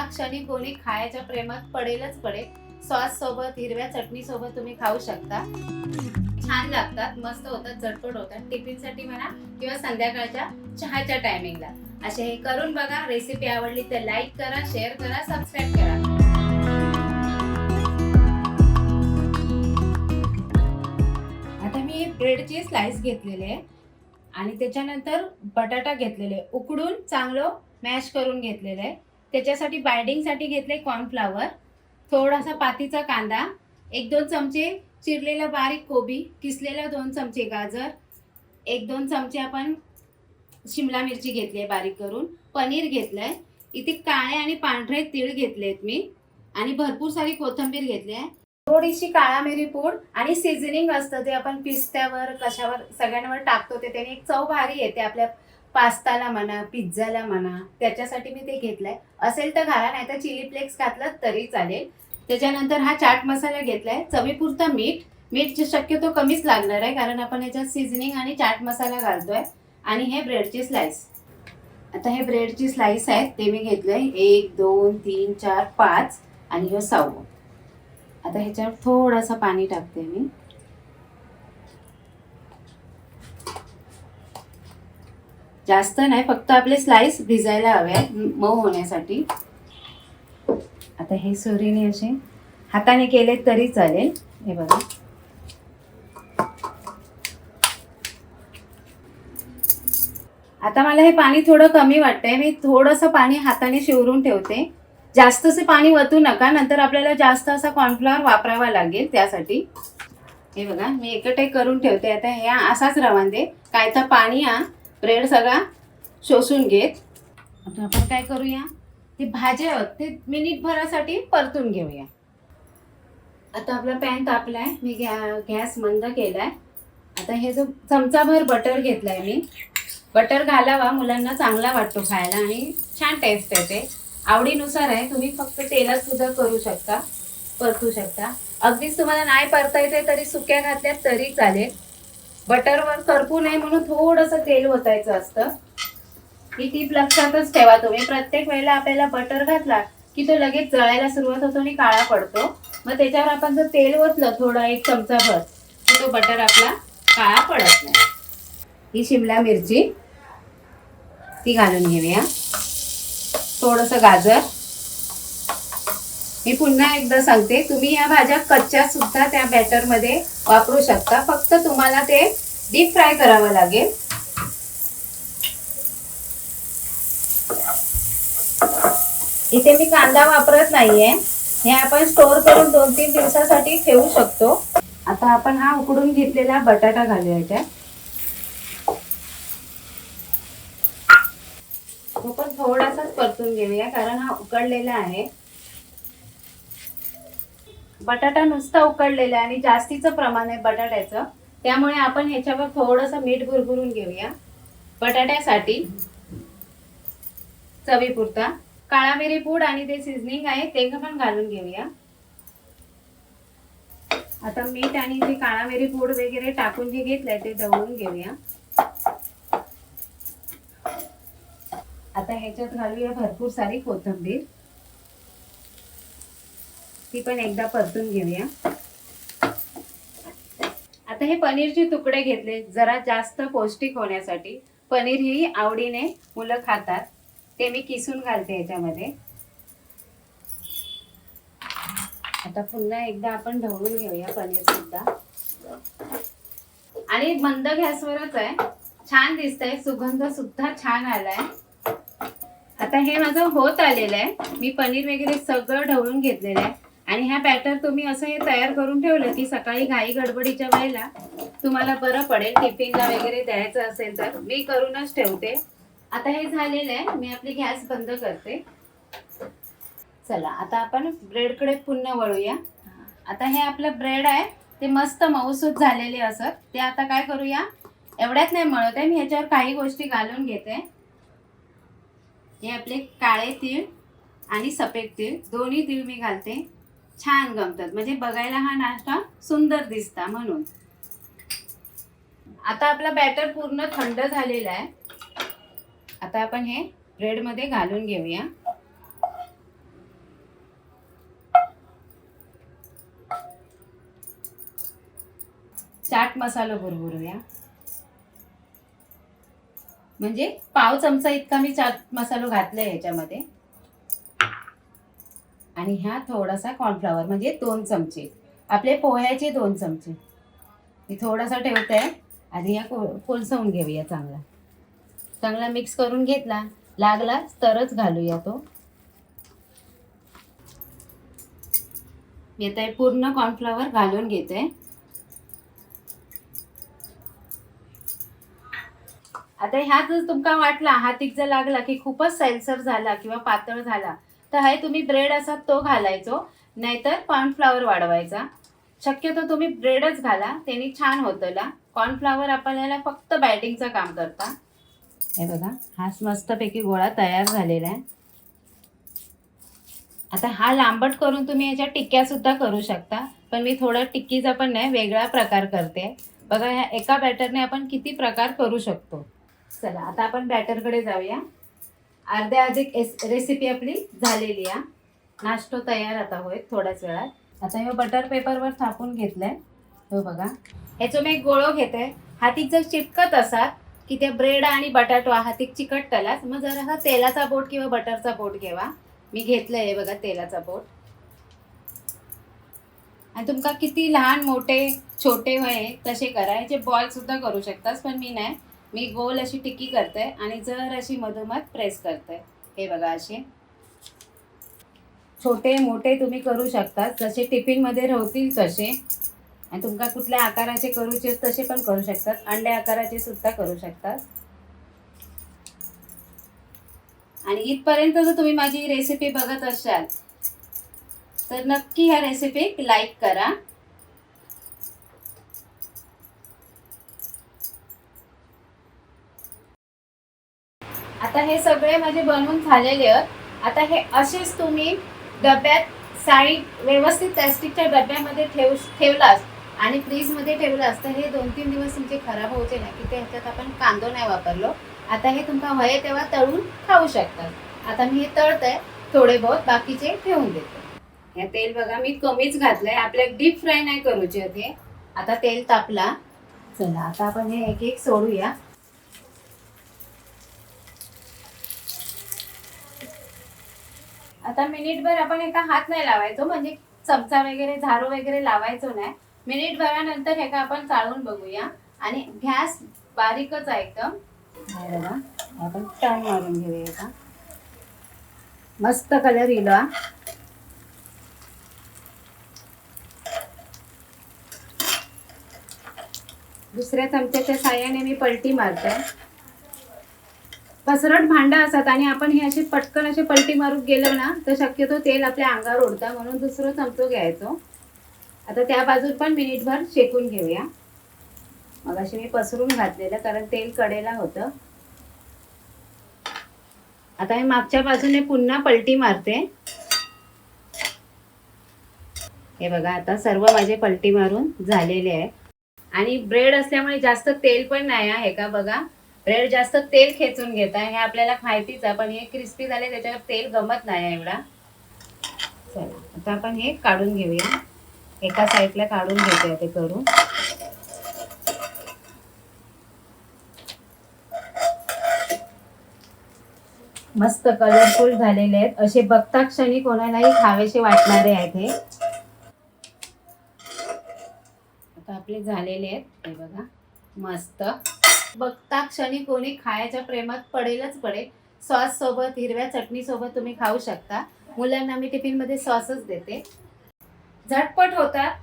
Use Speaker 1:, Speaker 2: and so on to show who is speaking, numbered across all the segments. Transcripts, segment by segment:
Speaker 1: या क्षणी कोणी खायच्या प्रेमात पडेलच पडेल. सॉस सोबत हिरव्या चटणी सोबत तुम्ही खाऊ शकता. छान लागतात मस्त होतात झटपट होतात. टिफिनसाठी म्हणा किंवा संध्याकाळच्या चहाच्या टायमिंगला असे हे करून बघा रेसिपी आवडली तर लाईक करा शेअर करा सबस्क्राईब करा. आता मी ब्रेडची स्लाइस घेतलेले आहे. आणि त्याच्यानंतर बटाटा घेतलेले उकडून चांगलं मॅश करून घेतलेलं आहे. त्याच्यासाठी बायडिंगसाठी घेतले कॉर्नफ्लावर थोडासा पातीचा कांदा एक दोन चमचे चिरलेला बारीक कोबी किसलेला दोन चमचे गाजर एक दोन चमचे आपण शिमला मिरची घेतली आहे बारीक करून पनीर घेतलं आहे इथे काळे आणि पांढरे तीळ घेतलेत मी आणि भरपूर सारी कोथिंबीर घेतली आहे. थोडीशी काळा मिरी पूड आणि सिझनिंग असतं ते आपण पिस्त्यावर कशावर सगळ्यांवर टाकतो ते त्याने एक चव भारी येते आपल्या पास्ताला म्हणा पिझ्झाला म्हणा त्याच्यासाठी मी ते घेतलंय. असेल तर घाला नाही तर चिली फ्लेक्स घातलं तरी चालेल. त्याच्यानंतर हा चाट मसाला घेतलाय. चवीपुरता मीठ. मीठ शक्यतो कमीच लागणार आहे कारण आपण याच्यात सिझनिंग आणि चाट मसाला घालतोय. आणि हे ब्रेडची स्लाइस आता हे ब्रेडची स्लाइस आहेत ते मी घेतलंय. एक दोन तीन चार पाच. आणि हे सहावं आता ह्याच्यावर थोडंसं पाणी टाकते मी. जास्त नाही फक्त आपले स्लाइस भिजायला हवे मऊ होण्यासाठी. आता हे सुरीने असे हाताने केले तरी चालेल. हे बघा. आता मला हे पाणी थोडं कमी वाटतंय. मी थोडंसं पाणी हाताने शिवरून ठेवते. जास्तसे पाणी वतू नका नंतर आपल्याला जास्त असा कॉर्नफ्लॉवर वापरावा लागेल त्यासाठी. हे बघा मी एकटे करून ठेवते. आता हे असाच रवान दे. काय तर पाणी हा ब्रेड सगळा शोषून घेत. आता आपण काय करूया? ते भाज्या आहेत ते मिनिटभरासाठी परतून घेऊया. आता आपला पॅन तापलाय मी गॅ गॅस मंद केलाय. आता हे जो चमचाभर बटर घेतलाय मी. बटर घालावा मुलांना चांगला वाटतो खायला आणि छान टेस्ट येते. आवडीनुसार आहे तुम्ही फक्त तेलात सुद्धा करू शकता परतू शकता. अगदीच तुम्हाला नाही परता येते तरी सुक्या घातल्यात तरी चालेल. बटरवर करपू नये म्हणून थोडंसं तेल ओतायचं असतं. ही टीप लक्षातच ठेवा तुम्ही. प्रत्येक वेळेला आपल्याला बटर घातला की तो लगेच जळायला सुरुवात होतो आणि काळा पडतो. मग त्याच्यावर आपण जर तेल ओतलं थोडा एक चमचाभर तर तो बटर आपला काळा पडत नाही. ही शिमला मिरची ती घालून घेऊया. थोडंसं गाजर. मी पुन्हा एकदा सांगते तुम्ही या भाज्या कच्च्या सुद्धा त्या बॅटरमध्ये वापरू शकता. फक्त तुम्हाला ते डीप फ्राय करावं लागेल. इथे मी कांदा वापरत नाहीये. हे आपण स्टोअर करून दोन तीन दिवसासाठी ठेवू शकतो. आता आपण हा उकडून घेतलेला बटाटा घालूया याच्यात तो पण थोडासाच परतून घेऊया कारण हा उकडलेला आहे. बटाटा नुसता उकडलेला आहे आणि जास्तीचं प्रमाण आहे बटाट्याचं. त्यामुळे आपण ह्याच्यावर थोडंसं मीठ भुरभुरून घेऊया. बटाट्यासाठी चवीपुरता काळा मिरी पूड आणि ते सिझनिंग आहे ते पण घालून घेऊया. आता मीठ आणि ते काळा मिरी पूड वगैरे टाकून जे घेतलंय ते दळून घेऊया. आता ह्याच्यात घालूया भरपूर सारी कोथिंबीर. ती पण एकदा परतून घेऊया. आता हे पनीरचे तुकडे घेतले जरा जास्त पौष्टिक होण्यासाठी. पनीर ही आवडीने मुलं खातात. ते मी किसून घालते याच्यामध्ये. आता पुन्हा एकदा आपण ढवळून घेऊया पनीर सुद्धा. आणि मंद गॅसवरच आहे. छान दिसतंय. सुगंध सुद्धा छान आलाय. आता हे माझं होत आलेलं आहे. मी पनीर वगैरे सगळं ढवळून घेतलेलं आहे. आणि ह्या बॅटर तुम्ही असं हे तयार करून ठेवलं की सकाळी घाई गडबडीच्या वेळेला तुम्हाला बरं पडेल टिफिनला वगैरे द्यायचं असेल तर मी करूनच ठेवते. आता हे झालेलं आहे मी आपली गॅस बंद करते. चला आता आपण ब्रेडकडे पुन्हा वळूया. आता हे आपलं ब्रेड आहे ते मस्त मऊसूत झालेले असत ते आता काय करूया? एवढ्यात नाही मळत आहे मी ह्याच्यावर काही गोष्टी घालून घेते. हे आपले काळे तीळ आणि सफेद तीळ दोन्ही तीळ मी घालते. छान गमतात. म्हणजे बघायला हा नाश्ता सुंदर दिसता म्हणून. आता आपला बॅटर पूर्ण थंड झालेला आहे. आता आपण हे ब्रेडमध्ये घालून घेऊया. चाट मसाला भरभरूया. म्हणजे पाव चमचा इतका मी चाट मसाला घातलाय याच्यामध्ये. आणि ह्या थोडासा कॉर्नफ्लॉवर म्हणजे दोन चमचे. आपले पोह्याचे दोन चमचे. मी थोडासा ठेवते आधी या को कोलसवून घेऊया चांगला. चांगला मिक्स करून घेतला. लागला तरच घालूया तो. मी आता पूर्ण कॉर्नफ्लॉवर घालून घेते. आता ह्या जर तुमका वाटला हातीक जर लागला की खूपच सैलसर झाला किंवा पातळ झाला तर हे तुम्ही ब्रेड असा तो घालायचो नाहीतर कॉर्नफ्लॉवर वाढवायचा. शक्यतो तुम्ही ब्रेडच घाला त्यांनी छान होतं कॉर्नफ्लॉवर आपल्याला फक्त बॅटिंगचं काम करता. हे बघा हाच मस्तपैकी गोळा तयार झालेला आहे. आता हा लांबट करून तुम्ही याच्या टिक्क्यासुद्धा करू शकता पण मी थोडं टिक्कीचा पण नाही वेगळा प्रकार करते. बघा ह्या एका बॅटरने आपण किती प्रकार करू शकतो. चला आता आपण बॅटरकडे जाऊया. अर्ध्या अधिक रेसिपी आपली झालेली आहे. नाश्तो तयार आता होईल थोड्याच वेळात. आता हे बटर पेपरवर थापून घेतलंय. हो बघा. ह्याचं मी एक गोळो घेते. हातीक जर चिपकत असाल की त्या ब्रेड आणि बटाटो हातीक चिकटतलाच मग जरा हा तेलाचा बोट किंवा बटरचा बोट घेवा. मी घेतलंय हे बघा तेलाचा बोट. आणि तुमका किती लहान मोठे छोटे वय तसे करा बॉईल बॉल सुद्धा करू शकतास पण मी नाही. मी गोल अशी टिक्की करते आणि जर अशी मधोमध प्रेस करते. हे बघा असे छोटे मोठे तुम्ही करू शकता जसे टिफिनमध्ये राहतील तसे. आणि तुमका कुठल्या आकाराचे करूचे तसे पण करू शकतात. अंडे आकाराचे सुद्धा करू शकतात. आणि इथपर्यंत जर तुम्ही माझी रेसिपी बघत असाल तर नक्की ह्या रेसिपी लाईक करा. आता हे सगळे माझे बनवून झालेले आहेत. आता हे असेच तुम्ही डब्यात साईड व्यवस्थित प्लॅस्टिकच्या डब्यामध्ये ठेव ठेवलास आणि फ्रीजमध्ये ठेवलास तर हे दोन तीन दिवस तुमचे खराब होते ना की ते ह्याच्यात आपण कांदो नाही वापरलो. आता हे तुमका वय तेव्हा तळून खाऊ शकतात आता मी हे तळतंय थोडे बहुत बाकीचे ठेवून देते. हे तेल बघा मी कमीच घातलंय. आपल्याला डीप फ्राय नाही करूचे ते. आता तेल तापला. चला आता आपण हे एक एक सोडूया. आता मिनिटभर आपण एका हात नाही लावायचो म्हणजे चमचा वगैरे झारू वगैरे लावायचो नाही. मिनिट भरानंतर हे का आपण चाळून बघूया. आणि गॅस बारीकच आहे एकदम. आपण टर्न मारून घेऊया का मस्त कलर येईल दुसऱ्या चमच्याच्या साह्याने मी पलटी मारते. पसरट भांड असतात आणि आपण हे असे पटकन असे पलटी मारून गेलो ना तर शक्यतो तेल आपल्या अंगावर ओढता म्हणून दुसरं चमचो घ्यायचो. आता त्या बाजून पण मिनिटभर शेकून घेऊया. मग असे मी पसरून घातलेलं कारण तेल कडेला होतं. आता मी मागच्या बाजूने पुन्हा पलटी मारते. हे बघा आता सर्व माझे पलटी मारून झालेले आहे आणि ब्रेड असल्यामुळे जास्त तेल पण नाही आहे का बघा? ब्रेड जास्त तेल खेचून घेत. आहे हे आपल्याला माहितीच आहे पण हे क्रिस्पी झाले त्याच्यावर तेल गमत नाही एवढा. चला आता आपण हे काढून घेऊया. एका साईडला काढून घेते ते करून. मस्त कलरफुल झालेले आहेत. असे बघता क्षणी कोणालाही खावेसे वाटणारे आहेत हे. आता आपले झालेले आहेत हे बघा. मस्त. बघता क्षणी कोणी खायच्या प्रेमात पडेलच पडेल. सॉस सोबत हिरव्या चटणी सोबत तुम्ही खाऊ शकता. मुलांना मी टिफिनमध्ये सॉसच देते. झटपट होतात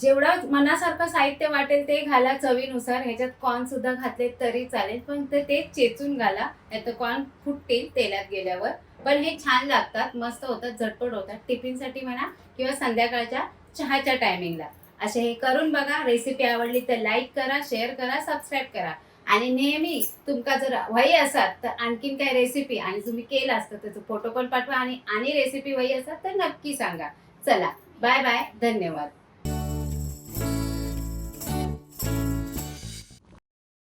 Speaker 1: जेवढं मनासारखं साहित्य वाटेल ते घाला चवीनुसार. ह्याच्यात कॉर्न सुद्धा घातले तरी चालेल. पण ते ते चेचून घाला. नाही तर कॉर्न फुटतील तेलात गेल्यावर. पण हे छान लागतात. मस्त होतात. झटपट होतात. टिफिनसाठी म्हणा किंवा संध्याकाळच्या चहाच्या टायमिंगला असे हे करून बघा. रेसिपी आवडली तर लाईक करा शेअर करा सबस्क्राईब करा. आणि नेहमी तुमका जर वही असाल तर आणखीन काय रेसिपी आणि तुम्ही केलं असतं त्याचा फोटो पण पाठवा आणि आणि रेसिपी वही असाल तर नक्की सांगा. चला बाय बाय धन्यवाद.